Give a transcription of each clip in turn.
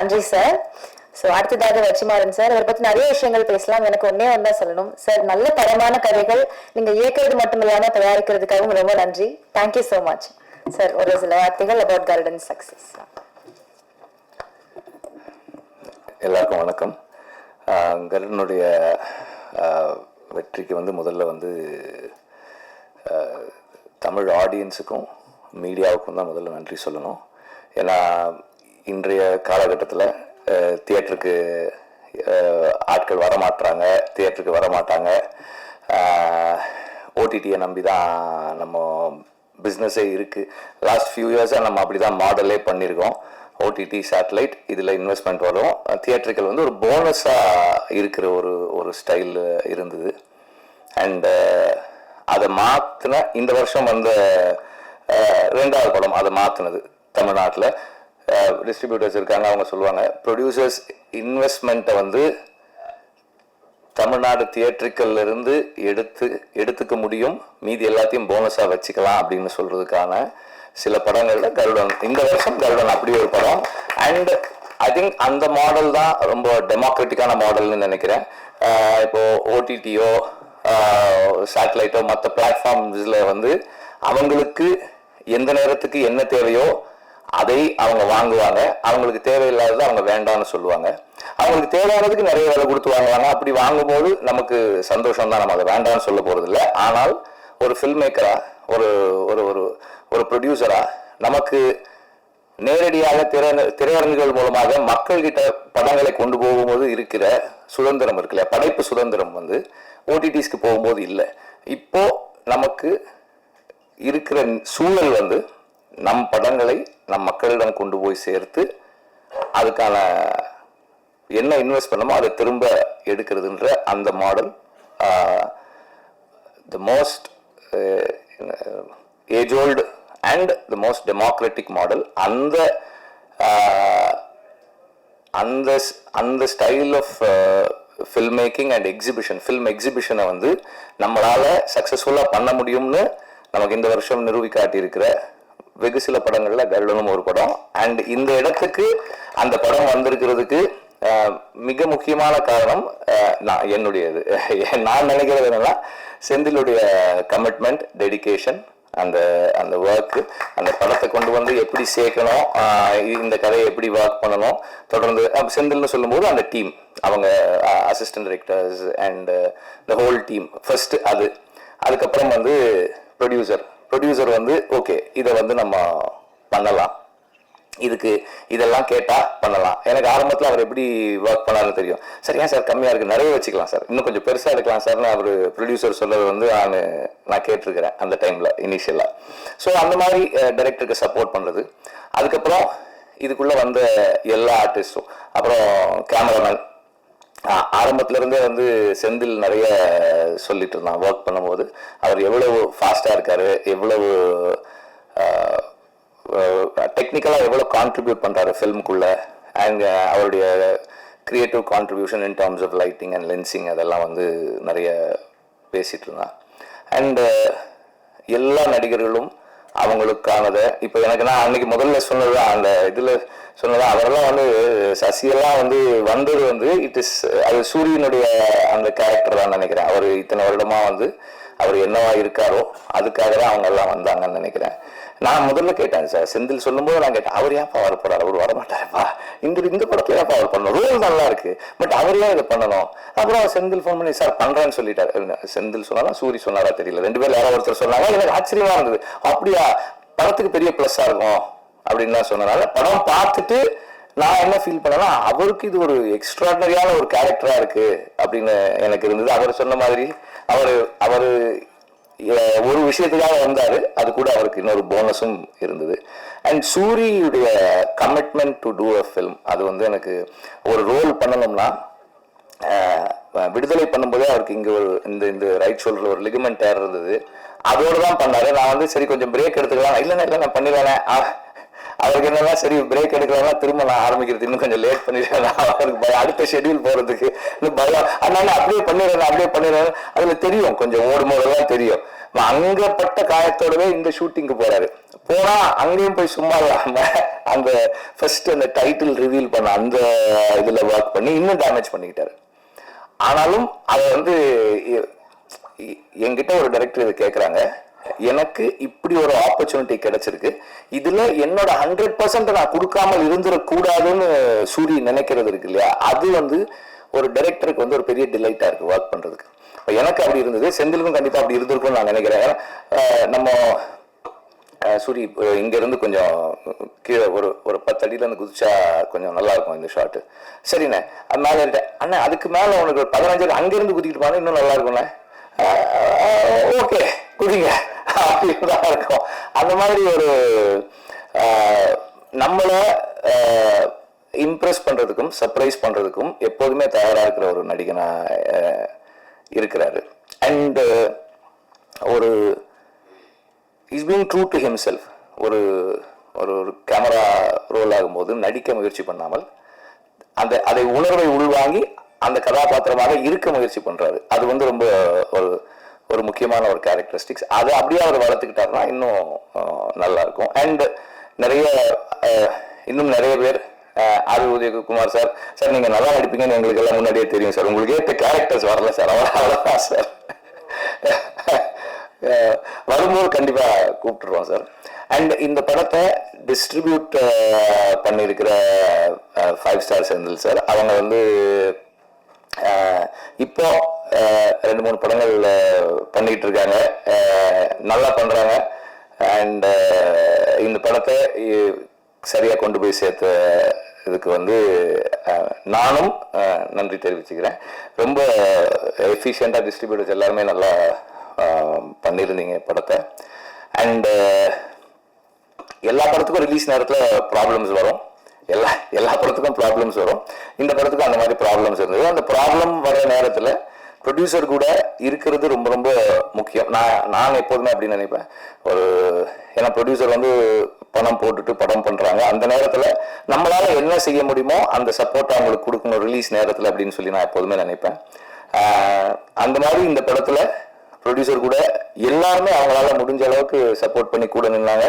நன்றி sir so அடுத்ததாக Vetrimaaran sir இவரை பத்தி நிறைய விஷயங்கள் பேசலாம். எனக்கு ஒன்றே ஒன்றா சொல்லணும். சார் நல்ல தரமான கதைகள் நீங்க இயக்கிறது மட்டும் இல்லாமல் தயாரிக்கிறதுக்காகவும் ரொம்ப நன்றி. தேங்க்யூ ஸோ மச் சார் ஒரு சில வார்த்தைகள் அபவுட் கார்டன் சக்சஸ் எல்லாருக்கும் வணக்கம். கருடனுடைய வெற்றிக்கு வந்து முதல்ல வந்து தமிழ் ஆடியன்ஸுக்கும் மீடியாவுக்கும் தான் முதல்ல நன்றி சொல்லணும். ஏன்னா இன்றைய காலகட்டத்தில் தியேட்டருக்கு ஆட்கள் வரமாட்டாங்க. தியேட்டருக்கு வரமாட்டாங்க ஓடிடியை நம்பி தான் நம்ம பிஸ்னஸே இருக்குது லாஸ்ட் ஃபியூ இயர்ஸாக நம்ம அப்படி தான் மாடலே பண்ணியிருக்கோம் ஓடிடி சேட்டலைட் இதில் இன்வெஸ்ட்மெண்ட் வரும். தியேட்டர்கள் வந்து ஒரு போனஸாக இருக்கிற ஒரு ஒரு ஸ்டைல் இருந்தது. அண்டு uh, அதை மாற்றின இந்த வருஷம் வந்த ரெண்டாவது படம் அதை மாற்றினது தமிழ்நாட்டில். டிஸ்ட்ரிபியூட்டர்ஸ் இருக்காங்க அவங்க சொல்லுவாங்க ப்ரொடியூசர்ஸ் இன்வெஸ்ட்மெண்ட்டை வந்து தமிழ்நாடு தியேட்ரிக்கல்ல இருந்து எடுத்து எடுத்துக்க முடியும். மீதி எல்லாத்தையும் போனஸாக வச்சுக்கலாம் அப்படின்னு சொல்கிறதுக்கான சில படங்களில் கருடன். இந்த வருஷம் கருடன் அப்படி ஒரு படம். அண்ட் ஐ திங்க் அந்த மாடல் தான் ரொம்ப டெமோக்ராட்டிக்கான மாடல்னு நினைக்கிறேன். இப்போது ஓடிடியோ சேட்டலைட்டோ மற்ற பிளாட்ஃபார்ம்ஸில் வந்து அவங்களுக்கு எந்த நேரத்துக்கு என்ன தேவையோ அதை அவங்க வாங்குவாங்க. அவங்களுக்கு தேவையில்லாதது அவங்க வேண்டாம்னு சொல்லுவாங்க. அவங்களுக்கு தேவையானதுக்கு நிறைய விலை கொடுத்து வாங்குவாங்க அப்படி வாங்கும்போது நமக்கு சந்தோஷம் தான். நம்ம அதை வேண்டாம்னு சொல்ல போகிறதில்ல இல்லை ஆனால் ஒரு ஃபில்ம் மேக்கராக ஒரு ஒரு ஒரு ஒரு ப்ரொடியூசராக நமக்கு நேரடியாக திரை திரையரங்குகள் மூலமாக மக்கள்கிட்ட படங்களை கொண்டு போகும்போது இருக்கிற சுதந்திரம் இருக்குல்ல படைப்பு சுதந்திரம் வந்து ஓடிடிஸ்க்கு போகும்போது இல்லை. இப்போ நமக்கு இருக்கிற சூழல் வந்து நம் படங்களை நம் மக்களிடம் கொண்டு போய் சேர்த்து அதுக்கான என்ன இன்வெஸ்ட் பண்ணமோ அதை திரும்ப எடுக்கிறதுன்ற அந்த model the most age old and the most democratic model அந்த அந்த ஸ்- அந்த style of film making and exhibition film எக்ஸிபிஷனை வந்து நம்மளால் சக்ஸஸ்ஃபுல்லாக பண்ண முடியும்னு நமக்கு இந்த வருஷம் நிரூபிக்காட்டியிருக்கிற வெகு சில படங்களில் கருடனும் ஒரு படம். அண்ட் இந்த இடத்துக்கு அந்த படம் வந்திருக்கிறதுக்கு மிக முக்கியமான காரணம் நான் என்னுடையது. நான் நினைக்கிறது என்னன்னா செந்திலுடைய கமிட்மெண்ட் டெடிகேஷன் அந்த அந்த ஒர்க்கு அந்த படத்தை கொண்டு வந்து எப்படி சேர்க்கணும் இந்த கதையை எப்படி ஒர்க் பண்ணணும் தொடர்ந்து அப்ப செந்தில்னு சொல்லும்போது அந்த டீம் அவங்க assistant directors and the whole team first அது. அதுக்கப்புறம் வந்து ப்ரொடியூசர் ப்ரொடியூசர் வந்து ஓகே இதை வந்து நம்ம பண்ணலாம். இதுக்கு இதெல்லாம் கேட்டால் பண்ணலாம். எனக்கு ஆரம்பத்தில் அவர் எப்படி ஒர்க் பண்ணாருன்னு தெரியும். சார் ஏன் சார் கம்மியாக இருக்குது நிறைய வச்சுக்கலாம் சார் இன்னும் கொஞ்சம் பெருசாக எடுக்கலாம் சார்னு அவர் ப்ரொடியூசர் சொல்றது வந்து நான் நான் கேட்டிருக்கிறேன் அந்த டைமில் இனிஷியலாக ஸோ அந்த மாதிரி டைரக்டருக்கு சப்போர்ட் பண்ணுறது அதுக்கப்புறம் இதுக்குள்ளே வந்த எல்லா ஆர்டிஸ்ட்டும் அப்புறம் கேமராமேன் ஆரம்பத்துலேருந்தே வந்து செந்தில் நிறைய சொல்லிட்டு இருந்தான் ஒர்க் பண்ணும்போது. அவர் எவ்வளவு ஃபாஸ்ட்டாக இருக்கார் எவ்வளவு டெக்னிக்கலாக எவ்வளோ கான்ட்ரிபியூட் பண்ணுறாரு ஃபில்முக்குள்ள அண்ட் அவருடைய creative contribution in terms of lighting and lensing அதெல்லாம் வந்து நிறைய பேசிகிட்டு இருந்தான். அண்டு uh, எல்லா நடிகர்களும் அவங்களுக்கானதை இப்போ எனக்கு நான் அன்னைக்கு முதல்ல சொன்னது அந்த இதில் சொன்னது அவரெல்லாம் வந்து சசியெல்லாம் வந்து வந்தது வந்து இட் இஸ் அது சூரியனுடைய அந்த கேரக்டர் தான் நினைக்கிறேன். அவர் இத்தனை வருடமாக வந்து அவர் என்னவா இருக்காரோ அதுக்காக தான் அவங்க எல்லாம் வந்தாங்கன்னு நினைக்கிறேன். நான் முதல்ல கேட்டேன் சார். செந்தில் சொல்லும்போது நான் கேட்டேன் அவர் ஏன்ப்பா அவர் போறாரு அவர் வரமாட்டாருப்பா இந்த இந்த படத்துல ஏன்ப்பா அவர் பண்ணணும் ரோல் நல்லா இருக்கு. பட் அவர் ஏன் இதை பண்ணணும்? அப்புறம் செந்தில் ஃபோன் பண்ணி சார் பண்றேன்னு சொல்லிட்டாரு. செந்தில் சொன்னாலும் சூரி சொன்னாரா? தெரியல. ரெண்டு பேரும் யாரோ ஒருத்தர் சொன்னாங்க. எனக்கு ஆச்சரியமா இருந்தது. அப்படியா? படத்துக்கு பெரிய ப்ளஸ்ஸா இருக்கும். அப்படின்லாம் சொன்னனால படம் பார்த்துட்டு நான் என்ன ஃபீல் பண்ணேன்னா அவருக்கு இது ஒரு எக்ஸ்ட்ராடனரியான ஒரு கேரக்டரா இருக்கு அப்படின்னு எனக்கு இருந்தது. அவர் சொன்ன மாதிரி அவர் அவர் ஒரு விஷயத்துக்காக வந்தார். அது கூட அவருக்கு இன்னொரு போனஸும் இருந்தது. And சூரியுடைய commitment to do a film அது வந்து எனக்கு ஒரு ரோல் பண்ணணும்னா விடுதலை பண்ணும்போதே அவருக்கு இங்கே ஒரு இந்த இந்த ரைட் ஷோல்டர்ல ஒரு லிகமெண்ட் டேர் இருந்தது. அதோடு தான் பண்ணார். நான் வந்து சரி கொஞ்சம் பிரேக் எடுத்துக்கலாம். இல்லைண்ணா இல்லை நான் பண்ணிடுறேன். அவருக்கு என்னன்னா சரி பிரேக் எடுக்கலாம் திரும்ப நான் ஆரம்பிக்கிறது இன்னும் கொஞ்சம் லேட் பண்ணிடுறேன் அவருக்கு பயம். அடுத்த ஷெடியூல் போறதுக்கு இன்னும் பயம். அதனால அப்படியே பண்ணிடுறேன் அப்படியே பண்ணிடுறேன். அதுல தெரியும் கொஞ்சம் ஓடும் போதெல்லாம் தெரியும் அங்கப்பட்ட பட்ட காயத்தோடவே இந்த ஷூட்டிங்க்கு போறாரு. போனா அங்கேயும் போய் சும்மா இல்லாம அந்த ஃபர்ஸ்ட் அந்த டைட்டில் ரிவீல் பண்ண அந்த இதுல ஒர்க் பண்ணி இன்னும் டேமேஜ் பண்ணிக்கிட்டாரு. ஆனாலும் அதை வந்து என்கிட்ட ஒரு டைரக்டர் இதை கேட்குறாங்க எனக்கு இப்படி ஒரு ஆப்பர்ச்சுனிட்டி கிடைச்சிருக்கு. இதுல என்னோட ஹண்ட்ரட் பர்சன்ட் நான் கொடுக்காமல் இருந்துடக்கூடாதுன்னு சூரி நினைக்கிறது இருக்கு இல்லையா? அது வந்து ஒரு டைரக்டருக்கு வந்து ஒரு பெரிய டிலைட்டா இருக்கு ஒர்க் பண்றதுக்கு. எனக்கு அப்படி இருந்தது. செந்திலுக்கும் கண்டிப்பா அப்படி இருந்திருக்கும்னு நான் நினைக்கிறேன். ஏன்னா, நம்ம சூரி இங்கேருந்து இங்க இருந்து கொஞ்சம் கீழே ஒரு ஒரு பத்து அடியில இருந்து குதிச்சா கொஞ்சம் நல்லா இருக்கும் இந்த ஷாட்டு சரிண்ணே. அது மேலே இருட்டேன் அண்ணா அதுக்கு மேல உனக்கு பதினஞ்சு அங்கேருந்து குதிக்கிட்டு போனா இன்னும் நல்லா இருக்கும்ண்ணே ஓகே குதிங்க அப்படின்னு தான் இருக்கும் அந்த மாதிரி ஒரு நம்மளை இம்ப்ரெஸ் பண்ணுறதுக்கும் சர்ப்ரைஸ் பண்ணுறதுக்கும் எப்போதுமே தயாராக இருக்கிற ஒரு நடிகனா இருக்கிறாரு. அண்டு ஒரு is being true to himself ஒரு ஒரு ஒரு கேமரா ரோல் ஆகும்போது நடிக்க முயற்சி பண்ணாமல் அந்த அதை உணர்வை உள்வாங்கி அந்த கதாபாத்திரமாக இருக்க முயற்சி பண்ணுறாரு அது வந்து ரொம்ப ஒரு ஒரு முக்கியமான ஒரு கேரக்டரிஸ்டிக்ஸ் அதை அப்படியே அவர் வளர்த்துக்கிட்டாருன்னா இன்னும் நல்லாயிருக்கும். நல்லா இருக்கும் அண்ட் நிறைய இன்னும் நிறைய பேர் அஹ், ஆர் உதயகுமார் சார் சார் நீங்கள் நல்லா நடிப்பீங்கன்னு எங்களுக்கு எல்லாம் முன்னாடியே தெரியும் சார். உங்களுக்கு ஏற்ற கேரக்டர்ஸ் வரல சார். அவ்வளோதான் சார். வரும்போது கண்டிப்பாக கூப்பிட்டுருவோம் சார். அண்ட் இந்த படத்தை டிஸ்ட்ரிபியூட் பண்ணியிருக்கிற ஃபைவ் ஸ்டார் செந்தில் சார் அவங்க வந்து இப்போ ரெண்டு மூணு படங்கள் அஹ், பண்ணிட்டு இருக்காங்க நல்லா பண்றாங்க. அண்ட் இந்த படத்தை சரியாக சரியா கொண்டு போய் சேர்த்த இதுக்கு வந்து நானும் நன்றி தெரிவிச்சுக்கிறேன். ரொம்ப எஃபிஷியண்டாக டிஸ்ட்ரிபியூட்டர்ஸ் எல்லாருமே நல்லா பண்ணியிருந்தீங்க படத்தை. அண்ட் எல்லா படத்துக்கும் ரிலீஸ் நேரத்தில் ப்ராப்ளம்ஸ் வரும். எல்லா எல்லா படத்துக்கும் ப்ராப்ளம்ஸ் வரும். இந்த படத்துக்கும் அந்த மாதிரி ப்ராப்ளம்ஸ் இருந்தது. அந்த ப்ராப்ளம் வர நேரத்தில் ப்ரொடியூசர் கூட இருக்கிறது ரொம்ப ரொம்ப முக்கியம். நான் நான் எப்போதுமே அப்படின்னு நினைப்பேன். ஒரு ஏன்னா ப்ரொடியூசர் வந்து பணம் போட்டுட்டு படம் பண்ணுறாங்க அந்த நேரத்தில் நம்மளால் என்ன செய்ய முடியுமோ அந்த சப்போர்ட் அவங்களுக்கு கொடுக்கணும் ரிலீஸ் நேரத்தில் அப்படின்னு சொல்லி நான் எப்போதுமே நினைப்பேன். அந்த மாதிரி இந்த படத்தில் ப்ரொடியூசர் கூட எல்லாருமே அவங்களால முடிஞ்ச அளவுக்கு சப்போர்ட் பண்ணி கூட நின்னாங்க.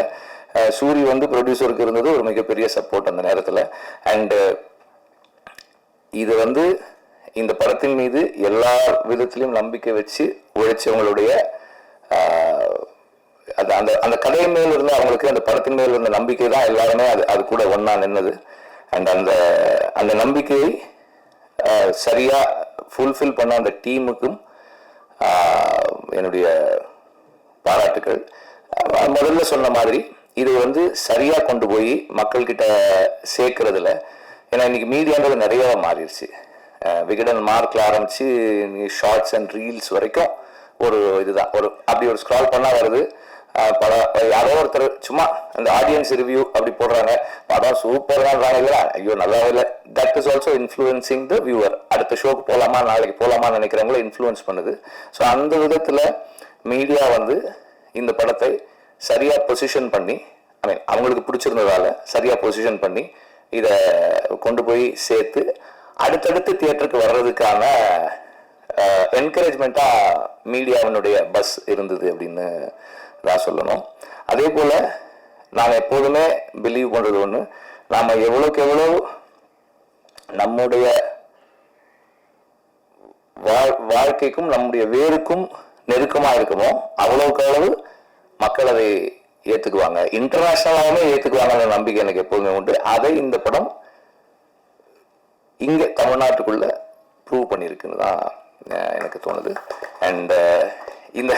சூரி வந்து ப்ரொடியூசருக்கு இருந்தது ஒரு மிகப்பெரிய சப்போர்ட் அந்த நேரத்தில். அண்டு இது வந்து இந்த படத்தின் மீது எல்லா விதத்திலையும் நம்பிக்கை வச்சு உழைச்சவங்களுடைய அது அந்த அந்த கதையின் மேல் இருந்த அவங்களுக்கு அந்த படத்தின் மேல் இருந்த நம்பிக்கை தான் எல்லாருமே அது அது கூட ஒன்றா நின்னது. அண்ட் அந்த அந்த நம்பிக்கையை சரியாக ஃபுல்ஃபில் பண்ண அந்த டீமுக்கும் என்னுடைய பாராட்டுக்கள். முதல்ல சொன்ன மாதிரி இது வந்து சரியாக கொண்டு போய் மக்கள்கிட்ட சேர்க்கறதுல ஏன்னா இன்றைக்கி மீடியான்றது நிறையா மாறிடுச்சு. விகடன் மார்க்கில் ஆரம்பிச்சு ஷார்ட்ஸ் அண்ட் ரீல்ஸ் வரைக்கும் ஒரு இதுதான். ஒரு அப்படி ஒரு ஸ்க்ரால் பண்ணால் வருது. பல படம் யாரோ ஒருத்தர் சும்மா அந்த ஆடியன்ஸ் ரிவ்யூ அப்படி போடுறாங்க. படம் சூப்பராக இல்லையா ஐயோ நல்லாவே இல்லை. That is also influencing the viewer அடுத்த ஷோக்கு போகலாமா நாளைக்கு போகலாமா நினைக்கிறவங்கள இன்ஃப்ளூயன்ஸ் பண்ணுது. ஸோ அந்த விதத்தில் மீடியா வந்து இந்த படத்தை சரியாக பொசிஷன் பண்ணி ஐ மீன் அவங்களுக்கு பிடிச்சிருந்ததால சரியாக பொசிஷன் பண்ணி இதை கொண்டு போய் சேர்த்து அடுத்தடுத்து தியேட்டருக்கு வர்றதுக்கான என்கரேஜ்மெண்ட்டாக மீடியாவினுடைய பஸ் இருந்தது அப்படின்னு தான் சொல்லணும். அதே போல் நான் எப்போதுமே பிலீவ் பண்ணுறது ஒன்று நாம் எவ்வளோக்கு எவ்வளோ நம்முடைய வாழ்- வாழ்க்கைக்கும் நம்முடைய வேருக்கும் நெருக்கமாக இருக்குமோ அவ்வளோக்கு அவ்வளவு மக்கள் அதை ஏற்றுக்குவாங்க இன்டர்நேஷனலாகவே ஏற்றுக்குவாங்கன்ற நம்பிக்கை எனக்கு எப்போதுமே உண்டு. அதை இந்த படம் இங்கே தமிழ்நாட்டுக்குள்ள ப்ரூவ் பண்ணியிருக்குன்னு தான் எனக்கு தோணுது. அண்ட் இந்த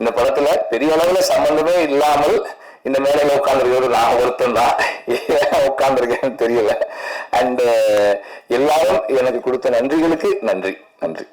இந்த படத்தில் பெரிய அளவில் சம்மந்தமே இல்லாமல் இந்த மேடையில உட்காந்துருக்கிறது நான் ஒருத்தன் தான். ஏன் உட்காந்துருக்கேன்னு தெரியல. அண்ட் எல்லாரும் எனக்கு கொடுத்த நன்றிகளுக்கு நன்றி. நன்றி.